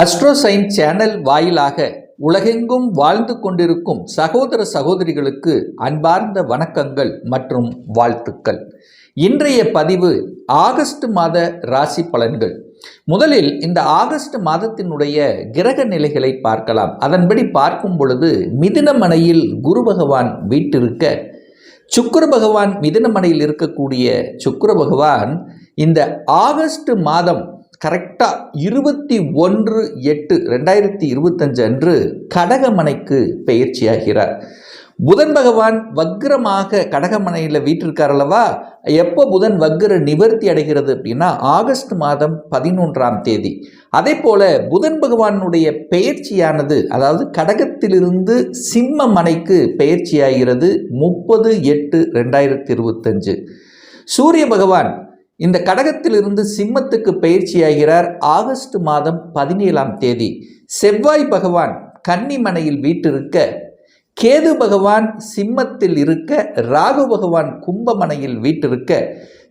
அஸ்ட்ரோசைன் channel வாயிலாக உலகெங்கும் வாழ்ந்து கொண்டிருக்கும் சகோதர சகோதரிகளுக்கு அன்பார்ந்த வணக்கங்கள் மற்றும் வாழ்த்துக்கள். இன்றைய பதிவு ஆகஸ்ட் மாத ராசி பலன்கள். முதலில் இந்த ஆகஸ்ட் மாதத்தினுடைய கிரக நிலைகளை பார்க்கலாம். அதன்படி பார்க்கும் பொழுது மிதினமனையில் குரு பகவான் வீட்டிருக்க சுக்கர பகவான் மிதினமனையில் இருக்கக்கூடிய சுக்கர பகவான் இந்த ஆகஸ்ட் மாதம் கரெக்டாக இருபத்தி ஒன்று எட்டு ரெண்டாயிரத்தி இருபத்தஞ்சு அன்று கடகமனைக்கு பயிற்சியாகிறார் புதன் பகவான் வக்ரமாக கடகமனையில் வீட்டிருக்கார் அல்லவா? எப்போ புதன் வக்ர நிவர்த்தி அடைகிறது அப்படின்னா ஆகஸ்ட் மாதம் பதினொன்றாம் தேதி. அதே போல் புதன் பகவானுடைய பெயர்ச்சியானது அதாவது கடகத்திலிருந்து சிம்ம மனைக்கு பெயர்ச்சியாகிறது முப்பது எட்டு ரெண்டாயிரத்தி இருபத்தஞ்சு. சூரிய பகவான் இந்த கடகத்திலிருந்து சிம்மத்துக்கு பயிற்சியாகிறார் ஆகஸ்ட் மாதம் பதினேழாம் தேதி. செவ்வாய் பகவான் கன்னிமனையில் வீட்டிருக்க கேது பகவான் சிம்மத்தில் இருக்க ராகு பகவான் கும்பமனையில் வீட்டிருக்க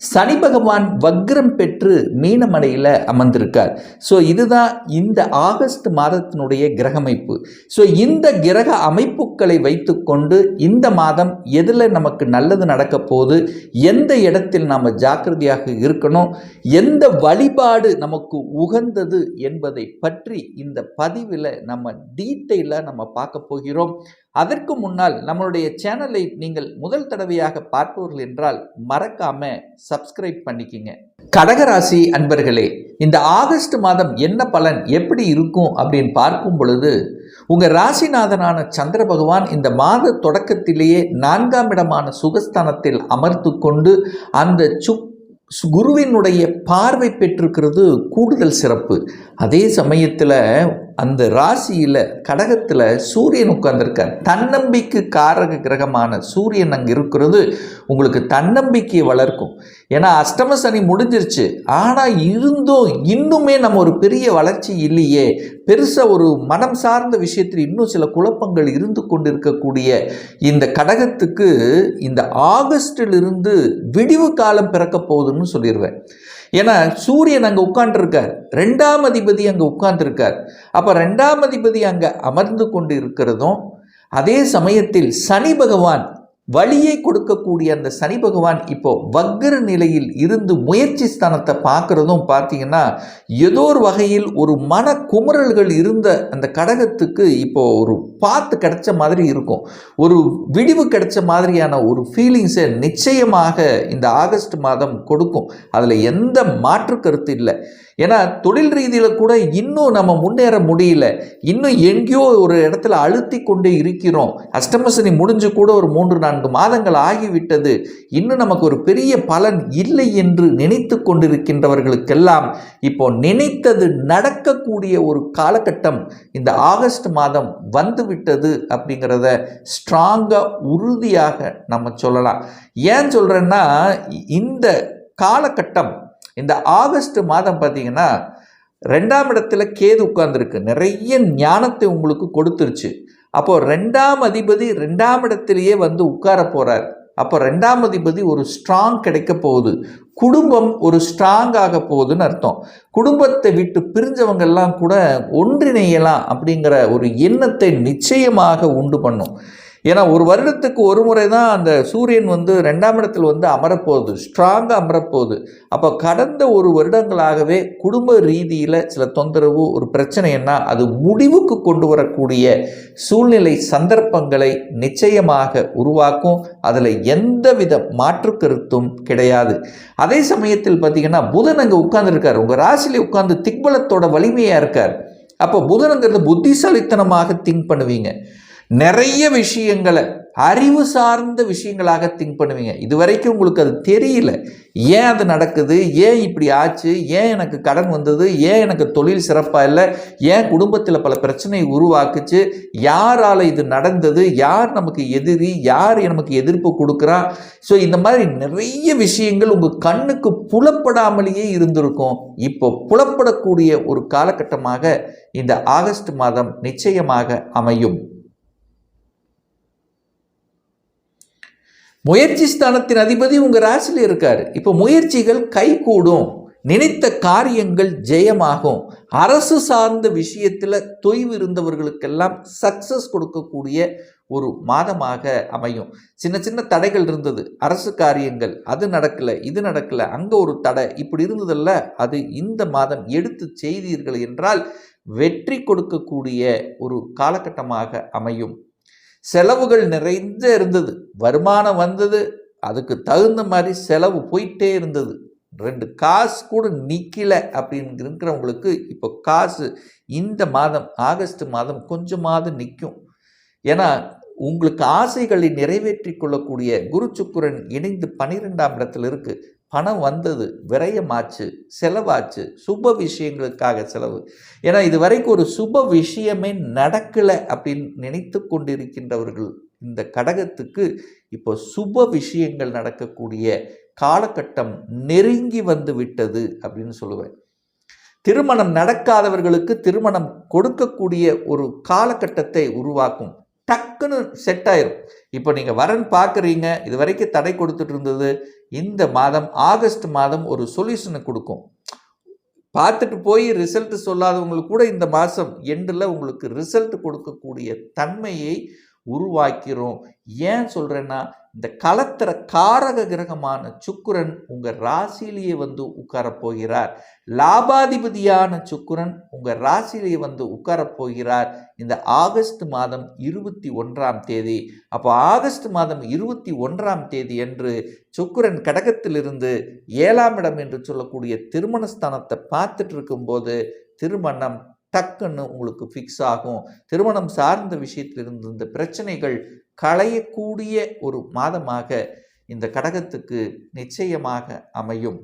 சனி பகவான் வக்ரம் பெற்று மீனமடையில் அமர்ந்திருக்கார். ஸோ இதுதான் இந்த ஆகஸ்ட் மாதத்தினுடைய கிரகமைப்பு. ஸோ இந்த கிரக அமைப்புகளை வைத்துக்கொண்டு இந்த மாதம் எதில் நமக்கு நல்லது நடக்க போகுது எந்த இடத்தில் நாம் ஜாக்கிரதையாக இருக்கணும் எந்த வழிபாடு நமக்கு உகந்தது என்பதை பற்றி இந்த பதிவில் நம்ம டீட்டெயிலாக நம்ம பார்க்க போகிறோம். அதற்கு முன்னால் நம்மளுடைய சேனலை நீங்கள் முதல் தடவையாக பார்ப்பவர்கள் என்றால் மறக்காம சப்ஸ்கிரைப் பண்ணிக்கிங்க. கடகராசி அன்பர்களே இந்த ஆகஸ்ட் மாதம் என்ன பலன் எப்படி இருக்கும் அப்படின்னு பார்க்கும் பொழுது உங்கள் ராசிநாதனான சந்திர பகவான் இந்த மாத தொடக்கத்திலேயே நான்காம் இடமான சுகஸ்தானத்தில் அமர்த்து கொண்டு அந்த சுக் குருவினுடைய பார்வை பெற்றிருக்கிறது கூடுதல் சிறப்பு. அதே சமயத்தில் அந்த ராசியில் கடகத்தில் சூரியன் உட்கார்ந்துருக்கார். தன்னம்பிக்கை காரக கிரகமான சூரியன் அங்கே இருக்கிறது உங்களுக்கு தன்னம்பிக்கையை வளர்க்கும். ஏன்னா அஷ்டம சனி முடிஞ்சிருச்சு. ஆனால் இருந்தும் இன்னுமே நம்ம ஒரு பெரிய வளர்ச்சி இல்லையே. பெருசாக ஒரு மனம் சார்ந்த விஷயத்தில் இன்னும் சில குழப்பங்கள் இருந்து கொண்டு இருக்கக்கூடிய இந்த கடகத்துக்கு இந்த ஆகஸ்டிலிருந்து விடிவு காலம் பிறக்க போகுதுன்னு சொல்லிடுவேன் ஏன்னா சூரியன் அங்கே உட்காண்டிருக்கார் ரெண்டாம் அதிபதி அங்கே உட்கார்ந்துருக்கார். அப்போ ரெண்டாம் அதிபதி அங்கே அமர்ந்து கொண்டு இருக்கிறதும் அதே சமயத்தில் சனி பகவான் வழியை கொடுக்கக்கூடிய அந்த சனி பகவான் இப்போ வக்ர நிலையில் இருந்து முயற்சி ஸ்தானத்தை பார்க்குறதும் பார்த்தீங்கன்னா ஏதோ ஒரு வகையில் ஒரு மன குமுறல்கள் இருந்த அந்த கடகத்துக்கு இப்போ ஒரு பார்த்து கிடைச்ச மாதிரி இருக்கும். ஒரு விடிவு கிடைச்ச மாதிரியான ஒரு ஃபீலிங்ஸை நிச்சயமாக இந்த ஆகஸ்ட் மாதம் கொடுக்கும். அதில் எந்த மாற்று கருத்து இல்லை. ஏன்னா தொழில் ரீதியில் கூட இன்னும் நம்ம முன்னேற முடியல. இன்னும் எங்கேயோ ஒரு இடத்துல அழுத்தி கொண்டே இருக்கிறோம். அஷ்டமசனி முடிஞ்சு கூட ஒரு மூன்று நான்கு மாதங்கள் ஆகிவிட்டது. இன்னும் நமக்கு ஒரு பெரிய பலன் இல்லை என்று நினைத்து கொண்டிருக்கின்றவர்களுக்கெல்லாம் இப்போ நினைத்தது நடக்கக்கூடிய ஒரு காலகட்டம் இந்த ஆகஸ்ட் மாதம் வந்துவிட்டது அப்படிங்கிறத ஸ்ட்ராங்காக உறுதியாக நம்ம சொல்லலாம். ஏன் சொல்கிறேன்னா இந்த காலகட்டம் இந்த ஆகஸ்ட் மாதம் பார்த்தீங்கன்னா ரெண்டாம் இடத்துல கேது உட்கார்ந்துருக்கு. நிறைய ஞானத்தை உங்களுக்கு கொடுத்துருச்சு. அப்போது ரெண்டாம் அதிபதி ரெண்டாம் இடத்திலேயே வந்து உட்கார போகிறார் அப்போ ரெண்டாம் அதிபதி ஒரு ஸ்ட்ராங் கிடைக்க போகுது. குடும்பம் ஒரு ஸ்ட்ராங் ஆக போகுதுன்னு அர்த்தம். குடும்பத்தை விட்டு பிரிஞ்சவங்கெல்லாம் கூட ஒன்றிணையலாம் அப்படிங்கிற ஒரு எண்ணத்தை நிச்சயமாக உண்டு பண்ணும். ஏன்னா ஒரு வருடத்துக்கு ஒரு முறை தான் அந்த சூரியன் வந்து ரெண்டாம் இடத்தில் வந்து அமரப்போகுது ஸ்ட்ராங்காக அமரப்போகுது. அப்போ கடந்த ஒரு வருடங்களாகவே குடும்ப ரீதியில் சில தொந்தரவு ஒரு பிரச்சனைன்னா அது முடிவுக்கு கொண்டு வரக்கூடிய சூழ்நிலை சந்தர்ப்பங்களை நிச்சயமாக உருவாக்கும். அதில் எந்தவித மாற்று கருத்தும் கிடையாது. அதே சமயத்தில் பார்த்தீங்கன்னா புதன் அங்கே உட்கார்ந்துருக்கார். உங்கள் ராசியிலே உட்கார்ந்து திக்பலத்தோட வலிமையாக இருக்கார். அப்போ புதனுங்கிறது புத்திசாலித்தனமாக திங்க் பண்ணுவீங்க. நிறைய விஷயங்களை அறிவு சார்ந்த விஷயங்களாக திங்க் பண்ணுவீங்க. இது வரைக்கும் உங்களுக்கு அது தெரியல. ஏன் அது நடக்குது? ஏன் இப்படி ஆச்சு? ஏன் எனக்கு கடன் வந்தது? ஏன் எனக்கு தொழில் சிறப்பாக இல்லை? ஏன் குடும்பத்தில் பல பிரச்சனை உருவாக்குச்சு? யாரால் இது நடந்தது? யார் நமக்கு எதிரி? யார் நமக்கு எதிர்ப்பு கொடுக்குறா? ஸோ இந்த மாதிரி நிறைய விஷயங்கள் உங்கள் கண்ணுக்கு புலப்படாமலேயே இருந்திருக்கும். இப்போ புலப்படக்கூடிய ஒரு காலகட்டமாக இந்த ஆகஸ்ட் மாதம் நிச்சயமாக அமையும். முயற்சி ஸ்தானத்தின் அதிபதி உங்கள் ராசியில் இருக்கார். இப்போ முயற்சிகள் கை கூடும். நினைத்த காரியங்கள் ஜெயமாகும். அரசு சார்ந்த விஷயத்தில் தொய்வு இருந்தவர்களுக்கெல்லாம் சக்சஸ் கொடுக்கக்கூடிய ஒரு மாதமாக அமையும். சின்ன சின்ன தடைகள் இருந்தது. அரசு காரியங்கள் அது நடக்கலை இது நடக்கலை அங்கே ஒரு தடை இப்படி இருந்ததல்ல. அது இந்த மாதம் எடுத்து செய்தீர்கள் என்றால் வெற்றி கொடுக்கக்கூடிய ஒரு காலகட்டமாக அமையும். செலவுகள் நிறைந்த இருந்தது. வருமானம் வந்தது. அதுக்கு தகுந்த மாதிரி செலவு போயிட்டே இருந்தது. ரெண்டு காசு கூட நிற்கலை அப்படிங்கிறவங்களுக்கு இப்போ காசு இந்த மாதம் ஆகஸ்ட் மாதம் கொஞ்சமாவது நிற்கும் ஏன்னா உங்களுக்கு ஆசைகளை நிறைவேற்றி கொள்ளக்கூடிய குரு சுக்குரன் இணைந்து பனிரெண்டாம் இடத்துல இருக்குது பணம் வந்தது விரயமாச்சு செலவாச்சு சுப விஷயங்களுக்காக செலவு. ஏன்னா இது வரைக்கும் ஒரு சுப விஷயமே நடக்கலை அப்படின்னு நினைத்து கொண்டிருக்கின்றவர்கள் இந்த கடகத்துக்கு இப்போ சுப விஷயங்கள் நடக்கக்கூடிய காலகட்டம் நெருங்கி வந்து விட்டது அப்படின்னு சொல்லுவேன். திருமணம் நடக்காதவர்களுக்கு திருமணம் கொடுக்கக்கூடிய ஒரு காலகட்டத்தை உருவாக்கும். டக்குன்னு செட் ஆயிரும். இப்போ நீங்கள் வரன் பார்க்குறீங்க இது வரைக்கும் தடை கொடுத்துட்டு இருந்தது இந்த மாதம் ஆகஸ்ட் மாதம் ஒரு சொல்யூஷனை கொடுக்கும். பார்த்துட்டு போய் ரிசல்ட் சொல்லாதவங்களுக்கு கூட இந்த மாதம் எண்டில் உங்களுக்கு ரிசல்ட் கொடுக்கக்கூடிய தன்மையை உருவாக்கிறோம். ஏன் சொல்கிறேன்னா இந்த கலத்திர காரக கிரகமான சுக்குரன் உங்கள் ராசியிலேயே வந்து உட்காரப் போகிறார். லாபாதிபதியான சுக்குரன் உங்கள் ராசியிலேயே வந்து உட்காரப் போகிறார். இந்த ஆகஸ்ட் மாதம் இருபத்தி ஒன்றாம் தேதி. அப்போ ஆகஸ்ட் மாதம் இருபத்தி ஒன்றாம் தேதி என்று சுக்குரன் கடகத்திலிருந்து ஏழாம் இடம் என்று சொல்லக்கூடிய திருமணஸ்தானத்தை பார்த்துட்டு இருக்கும்போது திருமணம் டக்குன்னு உங்களுக்கு ஃபிக்ஸ் ஆகும். திருமணம் சார்ந்த விஷயத்திலிருந்து இந்த பிரச்சனைகள் களையக்கூடிய ஒரு மாதமாக இந்த கடகத்துக்கு நிச்சயமாக அமையும்.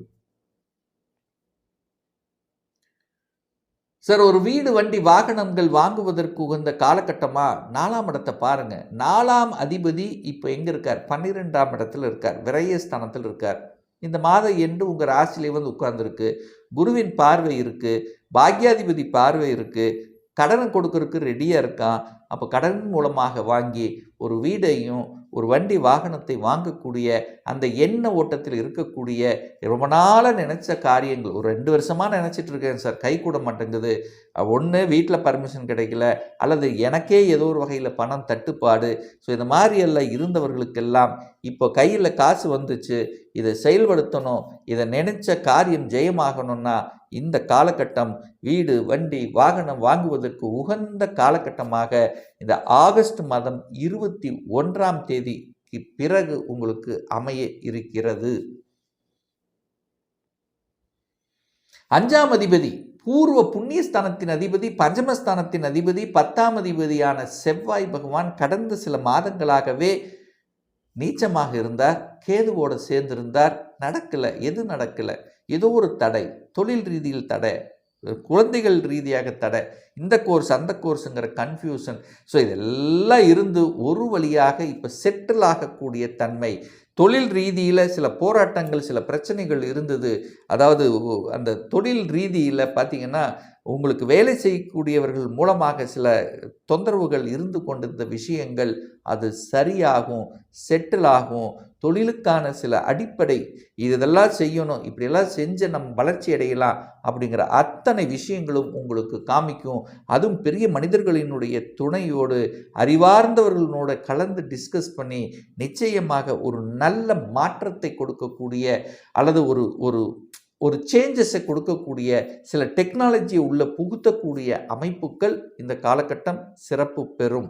சார் ஒரு வீடு வண்டி வாகனங்கள் வாங்குவதற்கு உகந்த காலகட்டமா? நாலாம் இடத்தை பாருங்க. நாலாம் அதிபதி இப்போ எங்க இருக்கார்? பன்னிரெண்டாம் இடத்துல இருக்கார். விரயஸ்தானத்தில் இருக்கார். இந்த மாதம் என்று உங்கள் ராசியிலே வந்து உட்கார்ந்துருக்கு. குருவின் பார்வை இருக்குது பாக்யாதிபதி பார்வை இருக்குது கடனை கொடுக்கறதுக்கு ரெடியாக இருக்கான். அப்போ கடன் மூலமாக வாங்கி ஒரு வீடையும் ஒரு வண்டி வாகனத்தை வாங்கக்கூடிய அந்த எண்ண ஓட்டத்தில் இருக்கக்கூடிய ரொம்ப நாளாக நினச்ச காரியங்கள். ஒரு ரெண்டு வருஷமாக நினச்சிட்டு இருக்கேன் சார். கை கூட மாட்டேங்குது. ஒன்று வீட்டில் பர்மிஷன் கிடைக்கல. அல்லது எனக்கே ஏதோ ஒரு வகையில் பணம் தட்டுப்பாடு. ஸோ இந்த மாதிரியெல்லாம் இருந்தவர்களுக்கெல்லாம் இப்போ கையில் காசு வந்துச்சு. இதை செயல்படுத்தணும். இதை நினைச்ச காரியம் ஜெயமாகணும்னா இந்த காலகட்டம் வீடு வண்டி வாகனம் வாங்குவதற்கு உகந்த காலகட்டமாக இந்த ஆகஸ்ட் மாதம் இருபத்தி ஒன்றாம் தேதிக்கு பிறகு உங்களுக்கு அமைய இருக்கிறது. அஞ்சாம் அதிபதி பூர்வ புண்ணியஸ்தானத்தின் அதிபதி பஞ்சமஸ்தானத்தின் அதிபதி பத்தாம் அதிபதியான செவ்வாய் பகவான் கடந்த சில மாதங்களாகவே நீச்சமாக இருந்தார் கேதுவோடு சேர்ந்திருந்தார். நடக்கலை எது நடக்கலை? ஏதோ ஒரு தடை தொழில் ரீதியில் தடை. குழந்தைகள் ரீதியாக தடை. இந்த கோர்ஸ் அந்த கோர்ஸுங்கிற கன்ஃபியூஷன் ஸோ இதெல்லாம் இருந்து ஒரு வழியாக இப்போ செட்டில் ஆகக்கூடிய தன்மை. தொழில் ரீதியில் சில போராட்டங்கள் சில பிரச்சனைகள் இருந்தது. அதாவது அந்த தொழில் ரீதியில் பார்த்திங்கன்னா உங்களுக்கு வேலை செய்யக்கூடியவர்கள் மூலமாக சில தொந்தரவுகள் இருந்து கொண்டிருந்த விஷயங்கள் அது சரியாகும் செட்டில் ஆகும். தொழிலுக்கான சில அடிப்படை இதெல்லாம் செய்யணும் இப்படியெல்லாம் செஞ்சு நம்ம வளர்ச்சி அடையலாம் அப்படிங்கிற அத்தனை விஷயங்களும் உங்களுக்கு காமிக்கும். அதுவும் பெரிய மனிதர்களினுடைய துணையோடு அறிவார்ந்தவர்களோட கலந்து டிஸ்கஸ் பண்ணி நிச்சயமாக ஒரு நல்ல மாற்றத்தை கொடுக்கக்கூடிய அல்லது ஒரு ஒரு ஒரு சேஞ்சஸை கொடுக்கக்கூடிய சில டெக்னாலஜியை உள்ள புகுத்தக்கூடிய அமைப்புகள் இந்த காலகட்டம் சிறப்பு பெறும்.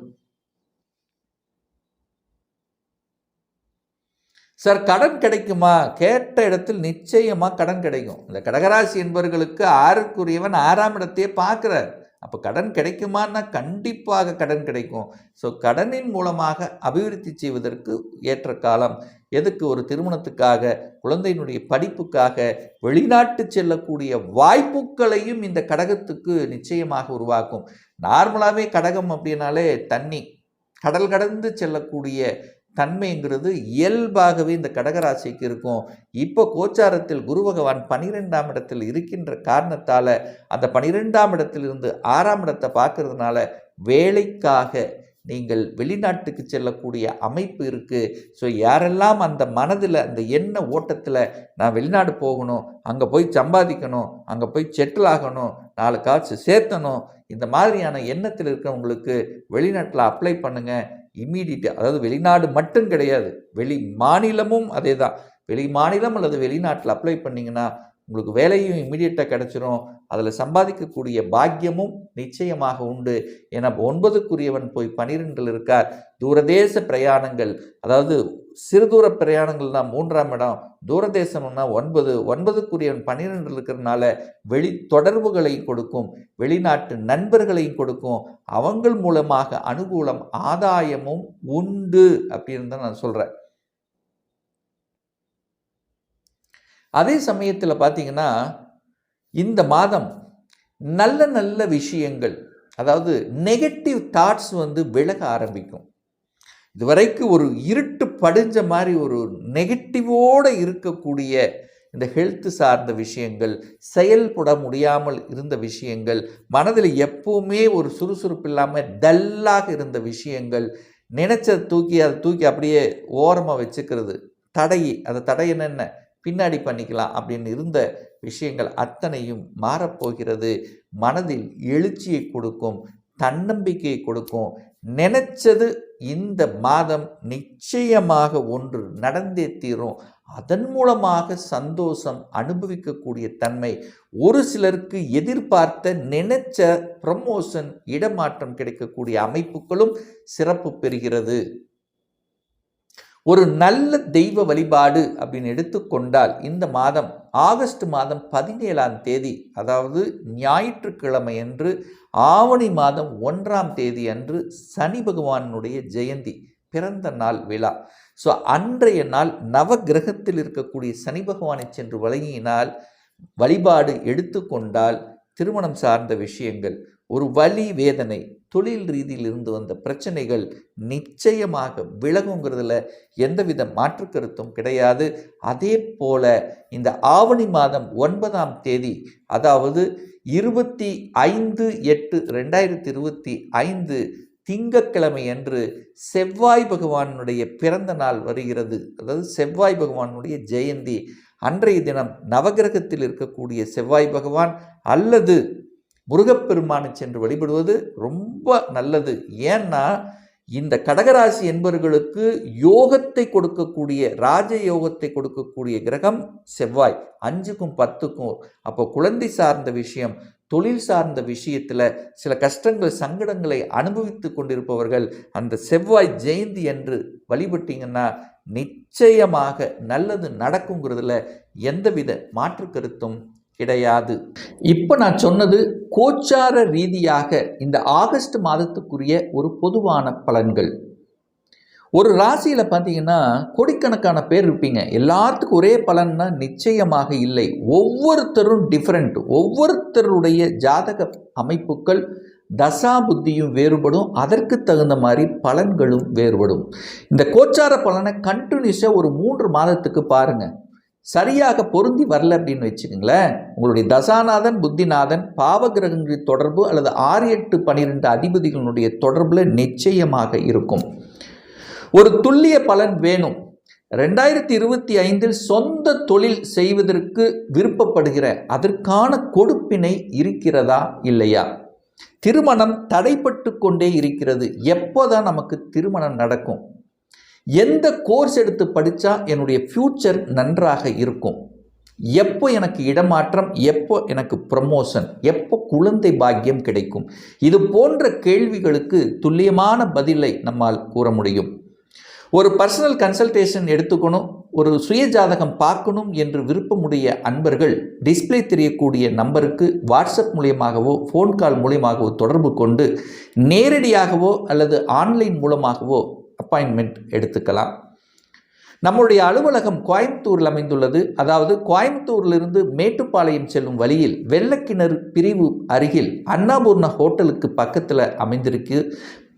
சார் கடன் கிடைக்குமா? கேட்ட இடத்தில் நிச்சயமாக கடன் கிடைக்கும். இந்த கடகராசி என்பவர்களுக்கு ஆறுக்குரியவன் ஆறாம் இடத்தையே பார்க்குறார். அப்போ கடன் கிடைக்குமான்னா கண்டிப்பாக கடன் கிடைக்கும். ஸோ கடனின் மூலமாக அபிவிருத்தி செய்வதற்கு ஏற்ற காலம். எதுக்கு? ஒரு திருமணத்துக்காக குழந்தையினுடைய படிப்புக்காக வெளிநாட்டு செல்லக்கூடிய வாய்ப்புகளையும் இந்த கடகத்துக்கு நிச்சயமாக உருவாக்கும். நார்மலாகவே கடகம் அப்படின்னாலே தண்ணி. கடல் கடந்து செல்லக்கூடிய தன்மைங்கிறது இயல்பாகவே இந்த கடகராசிக்கு இருக்கும். இப்போ கோச்சாரத்தில் குரு பகவான் பனிரெண்டாம் இடத்தில் இருக்கின்ற காரணத்தால் அந்த பனிரெண்டாம் இடத்திலிருந்து ஆறாம் இடத்தை பார்க்கறதுனால வேலைக்காக நீங்கள் வெளிநாட்டுக்கு செல்லக்கூடிய அமைப்பு இருக்குது ஸோ யாரெல்லாம் அந்த மனதில் அந்த எண்ண ஓட்டத்தில் நான் வெளிநாடு போகணும் அங்கே போய் சம்பாதிக்கணும் அங்கே போய் செட்டில் ஆகணும் நாலு காசு சேர்த்தணும் இந்த மாதிரியான எண்ணத்தில் இருக்கிறவங்களுக்கு வெளிநாட்டில் அப்ளை பண்ணுங்கள் இம்மீடியட்டாக அதாவது வெளிநாடு மட்டும் கிடையாது. வெளி மாநிலமும் அதே தான் வெளி மாநிலம் அல்லது வெளிநாட்டில் அப்ளை பண்ணிங்கன்னா உங்களுக்கு வேலையும் இம்மிடியட்டாக கிடச்சிரும். அதில் சம்பாதிக்கக்கூடிய பாக்கியமும் நிச்சயமாக உண்டு. ஏன்னா ஒன்பதுக்குரியவன் போய் பனிரெண்டில் இருக்கார். தூரதேச பிரயாணங்கள் அதாவது சிறு தூர பிரயாணங்கள்னா மூன்றாம் இடம் தூரதேசம்னா ஒன்பது ஒன்பதுக்குரியவன் பன்னிரெண்டில் இருக்கிறதுனால வெளி தொடர்புகளை கொடுக்கும் வெளிநாட்டு நண்பர்களையும் கொடுக்கும். அவங்கள் மூலமாக அனுகூலம் ஆதாயமும் உண்டு அப்படின்னு தான் நான் சொல்கிறேன் அதே சமயத்தில் பார்த்தீங்கன்னா இந்த மாதம் நல்ல நல்ல விஷயங்கள் அதாவது நெகட்டிவ் தாட்ஸ் வந்து விலக ஆரம்பிக்கும். இதுவரைக்கும் ஒரு இருட்டு படிஞ்ச மாதிரி ஒரு நெகட்டிவோடு இருக்கக்கூடிய இந்த ஹெல்த்து சார்ந்த விஷயங்கள் செயல்பட முடியாமல் இருந்த விஷயங்கள் மனதில் எப்பவுமே ஒரு சுறுசுறுப்பு இல்லாமல் டல்லாக இருந்த விஷயங்கள் நினச்சதை தூக்கி அதை தூக்கி அப்படியே ஓரமாக வச்சுக்கிறது தடை அந்த தடை என்னென்ன? பின்னாடி பண்ணிக்கலாம் அப்படின்னு இருந்த விஷயங்கள் அத்தனையும் மாறப்போகிறது. மனதில் எழுச்சியை கொடுக்கும் தன்னம்பிக்கையை கொடுக்கும் நினைச்சது இந்த மாதம் நிச்சயமாக ஒன்று நடந்தே தீரும். அதன் மூலமாக சந்தோஷம் அனுபவிக்கக்கூடிய தன்மை. ஒரு சிலருக்கு எதிர்பார்த்த நினைச்ச ப்ரமோஷன் இடமாற்றம் கிடைக்கக்கூடிய அமைப்புகளும் சிறப்பு பெறுகிறது. ஒரு நல்ல தெய்வ வழிபாடு அப்படின்னு எடுத்துக்கொண்டால் இந்த மாதம் ஆகஸ்ட் மாதம் பதினேழாம் தேதி அதாவது ஞாயிற்றுக்கிழமை அன்று ஆவணி மாதம் ஒன்றாம் தேதி அன்று சனி பகவானுடைய ஜெயந்தி பிறந்த நாள் விழா. ஸோ அன்றைய நாள் நவ கிரகத்தில் இருக்கக்கூடிய சனி பகவானை சென்று வழங்கினால் வழிபாடு எடுத்துக்கொண்டால் திருமணம் சார்ந்த விஷயங்கள் ஒரு வலி வேதனை தொழில் ரீதியில் இருந்து வந்த பிரச்சனைகள் நிச்சயமாக விலகுங்கிறதுல எந்தவித மாற்று கருத்தும் கிடையாது. அதே போல இந்த ஆவணி மாதம் ஒன்பதாம் தேதி அதாவது இருபத்தி ஐந்து எட்டு ரெண்டாயிரத்தி இருபத்தி ஐந்து திங்கக்கிழமை அன்று செவ்வாய் பகவானுடைய பிறந்த நாள் வருகிறது. அதாவது செவ்வாய் பகவானுடைய ஜெயந்தி. அன்றைய தினம் நவகிரகத்தில் இருக்கக்கூடிய செவ்வாய் பகவான் அல்லது முருகப்பெருமானை சென்று வழிபடுவது ரொம்ப நல்லது. ஏன்னா இந்த கடகராசி என்பவர்களுக்கு யோகத்தை கொடுக்கக்கூடிய ராஜ யோகத்தை கொடுக்கக்கூடிய கிரகம் செவ்வாய். அஞ்சுக்கும் பத்துக்கும். அப்போ குழந்தை சார்ந்த விஷயம் தொழில் சார்ந்த விஷயத்தில் சில கஷ்டங்கள் சங்கடங்களை அனுபவித்து கொண்டிருப்பவர்கள் அந்த செவ்வாய் ஜெயந்தி என்று வழிபட்டீங்கன்னா நிச்சயமாக நல்லது நடக்குங்கிறதுல எந்தவித மாற்று கருத்தும் கிடையாது. இப்போ நான் சொன்னது கோச்சார ரீதியாக இந்த ஆகஸ்ட் மாதத்துக்குரிய ஒரு பொதுவான பலன்கள். ஒரு ராசியில் பார்த்தீங்கன்னா கோடிக்கணக்கான பேர் இருப்பீங்க. எல்லாத்துக்கும் ஒரே பலன்னா நிச்சயமாக இல்லை. ஒவ்வொருத்தரும் டிஃப்ரெண்ட் ஒவ்வொருத்தருடைய ஜாதக அமைப்புகள் தசா புத்தியும் வேறுபடும். அதற்கு தகுந்த மாதிரி பலன்களும் வேறுபடும். இந்த கோச்சார பலனை கண்டினியூஸாக ஒரு மூன்று மாதத்துக்கு பாருங்கள் சரியாக பொருந்தி வரல அப்படின்னு வச்சுக்கோங்களேன் உங்களுடைய தசாநாதன் புத்திநாதன் பாவகிரகங்களின் தொடர்பு அல்லது ஆறு எட்டு பனிரெண்டு அதிபதிகளுடைய தொடர்பில் நிச்சயமாக இருக்கும். ஒரு துல்லிய பலன் வேணும். ரெண்டாயிரத்தி இருபத்தி ஐந்தில் சொந்த தொழில் செய்வதற்கு விருப்பப்படுகிற அதற்கான கொடுப்பினை இருக்கிறதா இல்லையா? திருமணம் தடைப்பட்டு கொண்டே இருக்கிறது. எப்போதான் நமக்கு திருமணம் நடக்கும்? எந்த கோர்ஸ் எடுத்து படித்தா என்னுடைய ஃப்யூச்சர் நன்றாக இருக்கும்? எப்போ எனக்கு இடமாற்றம் எப்போ எனக்கு ப்ரமோஷன் எப்போ குழந்தை பாக்கியம் கிடைக்கும்? இது போன்ற கேள்விகளுக்கு துல்லியமான பதிலை நம்மால் கூற முடியும். ஒரு பர்சனல் கன்சல்டேஷன் எடுத்துக்கணும் ஒரு சுய ஜாதகம் பார்க்கணும் என்று விருப்பமுடைய அன்பர்கள் டிஸ்பிளே தெரியக்கூடிய நம்பருக்கு வாட்ஸ்அப் மூலியமாகவோ ஃபோன் கால் மூலியமாகவோ தொடர்பு கொண்டு நேரடியாகவோ அல்லது ஆன்லைன் மூலமாகவோ அப்பாயின்மெண்ட் எடுத்துக்கலாம். நம்முடைய அலுவலகம் கோயம்புத்தூரில் அமைந்துள்ளது. அதாவது கோயம்புத்தூரிலிருந்து மேட்டுப்பாளையம் செல்லும் வழியில் வெள்ளக்கிணறு பிரிவு அருகில் அன்னபூர்ண ஹோட்டலுக்கு பக்கத்தில் அமைந்திருக்கு.